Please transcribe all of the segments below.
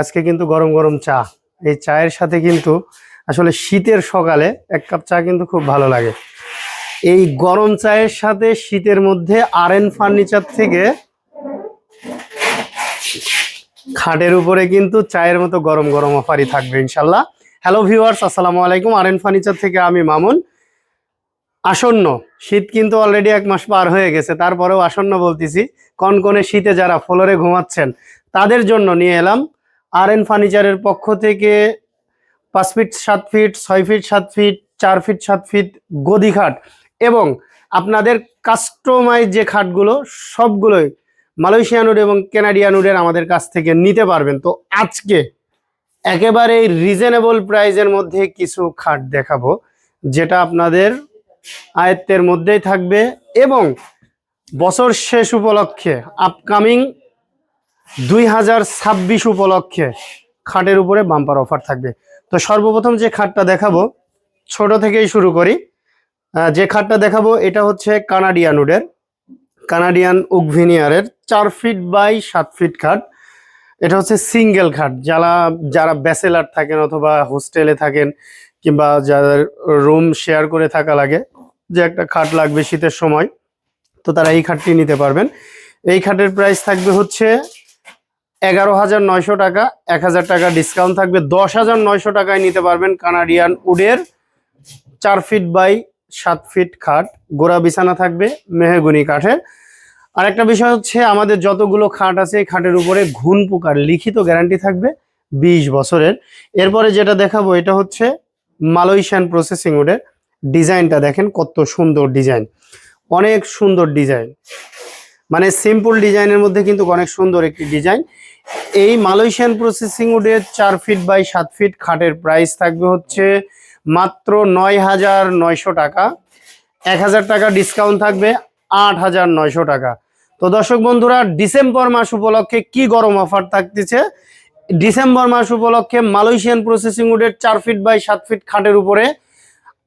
আজকে কিন্তু গরম গরম চা। এই চায়ের সাথে কিন্তু আসলে শীতের সকালে এক কাপ চা কিন্তু খুব ভালো লাগে। এই গরম চায়ের সাথে শীতের মধ্যে আর এন ফার্নিচার থেকে খাটের উপরে কিন্তু চায়ের মতো গরম গরম অফারই থাকবে ইনশাল্লাহ। হ্যালো ভিউয়ার্স, আসসালামু আলাইকুম। আর এন ফার্নিচার থেকে আমি মামুন। আসন্ন, শীত কিন্তু অলরেডি এক মাস পার হয়ে গেছে, তারপরেও আসন্ন বলতেছি। কনকনে শীতে যারা ফ্লোরে ঘুমাচ্ছেন, তাদের জন্য নিয়ে এলাম আর এন ফার্নিচারের পক্ষ থেকে পাঁচ ফিট, সাত ফিট, ছয় ফিট, সাত ফিট, চার ফিট, সাত ফিট গদি খাট এবং আপনাদের কাস্টমাইজ যে খাটগুলো সবগুলোই মালয়েশিয়ান উড এবং কেনাডিয়ান উডের আমাদের কাছ থেকে নিতে পারবেন। তো আজকে একেবারে রিজনেবল প্রাইজের মধ্যে কিছু খাট দেখাবো, যেটা আপনাদের আয়ত্তের মধ্যেই থাকবে এবং বছর শেষ উপলক্ষে আপকামিং দুই হাজার ছাব্বিশ উপলক্ষে খাটের উপরে বাম্পার অফার থাকবে। তো সর্বপ্রথম যে খাটটা দেখাবো, ছোট থেকেই শুরু করি। যে খাটটা দেখাবো, এটা হচ্ছে কানাডিয়ান উডের, কানাডিয়ান উকভিনিয়ারের চার ফিট বাই সাত ফিট খাট। এটা হচ্ছে সিঙ্গেল খাট। যারা যারা ব্যাচেলার থাকেন অথবা হোস্টেলে থাকেন কিংবা যাদের রুম শেয়ার করে থাকা লাগে, যে একটা খাট লাগবে শীতের সময়, তো তারা এই খাটটি নিতে পারবেন। এই খাটের প্রাইস থাকবে হচ্ছে এগারো হাজার নয়শো টাকা, এক হাজার টাকা ডিসকাউন্ট থাকবে। দশ হাজার নয়শো টাকায় নিতে পারবেন কানাডিয়ান উডের চার ফিট বাই সাত ফিট খাট। গোড়া বিছানা থাকবে মেহগুনি কাঠের আরেকটা বিষয় হচ্ছে, আমাদের যতগুলো খাট আছে, এই খাটের উপরে ঘুন পোকার লিখিত গ্যারান্টি থাকবে বিশ বছরের। এরপরে যেটা দেখাবো, এটা হচ্ছে মালয়েশিয়ান প্রসেসিং উডের। ডিজাইনটা দেখেন কত সুন্দর ডিজাইন। অনেক সুন্দর ডিজাইন। মানে সিম্পল ডিজাইনের মধ্যে কিন্তু অনেক সুন্দর একটি ডিজাইন এই মালয়েশিয়ান প্রসেসিং উডের চার ফিট বাই সাত ফিট খাটের প্রাইস থাকবে হচ্ছে মাত্র নয় হাজার নয়শো টাকা। এক হাজার টাকা ডিসকাউন্ট থাকবে আট হাজার নয়শো টাকা। তো দর্শক বন্ধুরা ডিসেম্বর মাস উপলক্ষে কি গরম অফার থাকতেছে? ডিসেম্বর মাস উপলক্ষে মালয়েশিয়ান প্রসেসিং উডের চার ফিট বাই সাত ফিট খাটের উপরে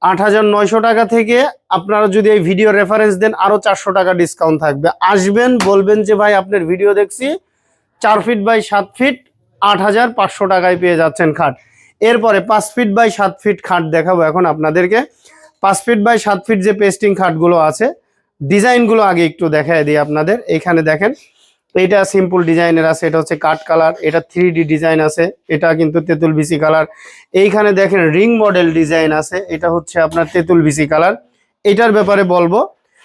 আট হাজার নয়শো টাকা থেকে আপনারা যদি এই ভিডিও রেফারেন্স দেন, আরও চারশো টাকা ডিসকাউন্ট থাকবে। আসবেন, বলবেন যে, ভাই, আপনার ভিডিও দেখছি, চার ফিট বাই সাত ফিট আট হাজার পাঁচশো টাকায় পেয়ে যাচ্ছেন খাট। এরপরে পাঁচ ফিট বাই সাত ফিট খাট দেখাবো এখন আপনাদেরকে। পাঁচ ফিট বাই সাত ফিট যে পেস্টিং খাটগুলো আছে ডিজাইনগুলো আগে একটু দেখায় দিই আপনাদের। এইখানে দেখেন এটা সিম্পল ডিজাইনের আছে, এটা হচ্ছে কাট কালার, এটা থ্রি ডিজাইন আছে, এটা কিন্তু তেঁতুল বিসি কালার। এইখানে দেখেন রিং মডেল ডিজাইন আছে, এটা হচ্ছে আপনার তেঁতুল বিসি কালার। এটার ব্যাপারে বলব,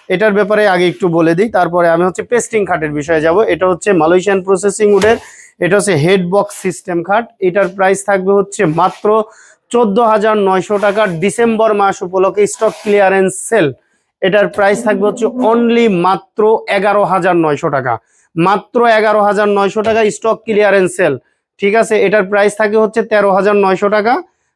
এটার ব্যাপারে আগে একটু বলে দিই, তারপরে আমি হচ্ছে পেস্টিং খাটের বিষয়ে যাব। এটা হচ্ছে মালয়েশিয়ান প্রসেসিং উডের এটা হচ্ছে হেড বক্স সিস্টেম খাট। এটার প্রাইস থাকবে হচ্ছে মাত্র চোদ্দ হাজার নয়শো টাকা ডিসেম্বর মাস উপলক্ষে স্টক ক্লিয়ারেন্স সেল এটার প্রাইস থাকবে হচ্ছে অনলি মাত্র এগারো হাজার নয়শো টাকা। মাত্র এগারো হাজার নয়শো টাকা স্টক ক্লিয়ারেন্স সেল ঠিক আছে? এটার প্রাইস থাকে হচ্ছে তেরো হাজার নয়শো টাকা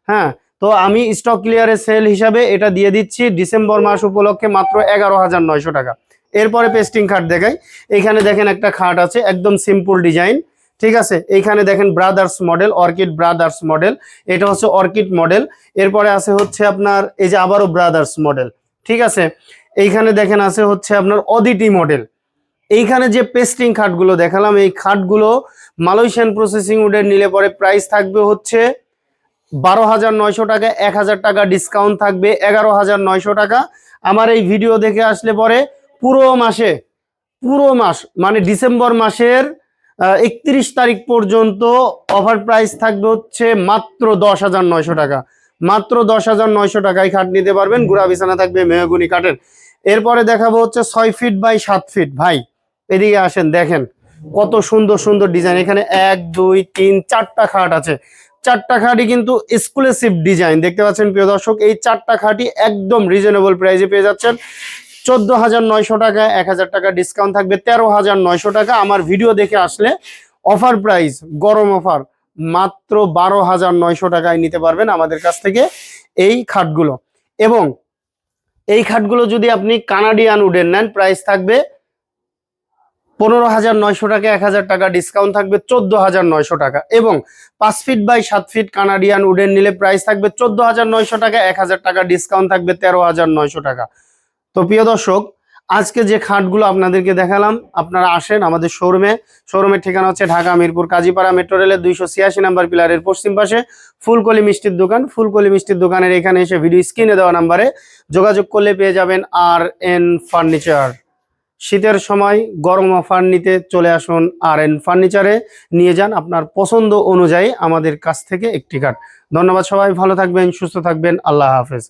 হ্যাঁ? তো আমি স্টক ক্লিয়ারের সেল হিসাবে এটা দিয়ে দিচ্ছি ডিসেম্বর মাস উপলক্ষে মাত্র এগারো হাজার নয়শো টাকা। এরপরে পেস্টিং খাট দেখাই। এখানে দেখেন একটা খাট আছে, একদম সিম্পল ডিজাইন ঠিক আছে? এইখানে দেখেন brothers model orchid brothers model এটা হচ্ছে অর্কিড মডেল এরপরে আছে হচ্ছে আপনার, এই যে আবারও ব্রাদার্স মডেল ঠিক আছে? এইখানে দেখেন আছে হচ্ছে আপনার অদিটি মডেল এইখানে যে পেস্টিং খাটগুলো দেখালাম, এই খাটগুলো মালয়েশিয়ান প্রসেসিং উডের নিলে পরে প্রাইস থাকবে হচ্ছে বারো হাজার নয়শো টাকা, এক হাজার টাকা ডিসকাউন্ট থাকবে এগারো হাজার নয়শো টাকা। আমার এই ভিডিও দেখে আসলে পরে পুরো মাসে, পুরো মাস মানে ডিসেম্বর মাসের একত্রিশ তারিখ পর্যন্ত অফার প্রাইস থাকবে হচ্ছে মাত্র দশ হাজার নয়শো টাকা। মাত্র দশ হাজার নয়শো টাকায় খাট নিতে পারবেন। গুড়া বিছানা থাকবে মেহগুনি কাঠের। এরপরে দেখাবো হচ্ছে ছয় ফিট বাই সাত ফিট ভাই, এদিকে আসেন, দেখেন কত সুন্দর সুন্দর ডিজাইন এখানে এক, দুই, তিন, চারটা খাট আছে। চারটা খাটই কিন্তু এক্সক্লুসিভ ডিজাইন দেখতে পাচ্ছেন প্রিয় দর্শক, এই চারটা খাটই একদম রিজনেবল প্রাইসে পেয়ে যাচ্ছেন। চোদ্দ হাজার নয়শো টাকা, এক হাজার টাকা ডিসকাউন্ট থাকবে, তেরো হাজার নয়শো টাকা। আমার ভিডিও দেখে আসলে অফার প্রাইস গরম অফার মাত্র বারো হাজার নয়শো টাকায় নিতে পারবেন আমাদের কাছ থেকে এই খাটগুলো। এবং এই খাটগুলো যদি আপনি কানাডিয়ান উডেন নেন প্রাইস থাকবে পনেরো হাজার নয়শো টাকা, এক হাজার টাকা ডিসকাউন্ট থাকবে চোদ্দ হাজার নয়শো টাকা। এবং পাঁচ ফিট বাই সাত ফিট কানাডিয়ান উডেন নিলে প্রাইস থাকবে চোদ্দ হাজার নয়শো টাকা, এক হাজার টাকা ডিসকাউন্ট থাকবে তেরো হাজার নয়শো টাকা। তো প্রিয় দর্শক আজকে যে খাটগুলো আপনাদেরকে দেখালাম, আপনারা আসেন আমাদের শোরুমে শোরুমের ঠিকানা হচ্ছে ঢাকা মিরপুর কাজীপাড়া মেট্রো রেলের দুইশো ছিয়াশি নাম্বার পিলারের পশ্চিম পাশে। ফুলকলি মিষ্টির দোকান, ফুলকলি মিষ্টির দোকানের এখানে এসে ভিডিও স্ক্রিনে দেওয়া নাম্বারে যোগাযোগ করলে পেয়ে যাবেন আর এন ফার্নিচার শীতের সময় গরম অফার নিতে চলে আসুন আর এন ফার্নিচারে নিয়ে যান আপনার পছন্দ অনুযায়ী আমাদের কাছ থেকে একটি কাঠ ধন্যবাদ সবাই, ভালো থাকবেন, সুস্থ থাকবেন, আল্লাহ হাফেজ।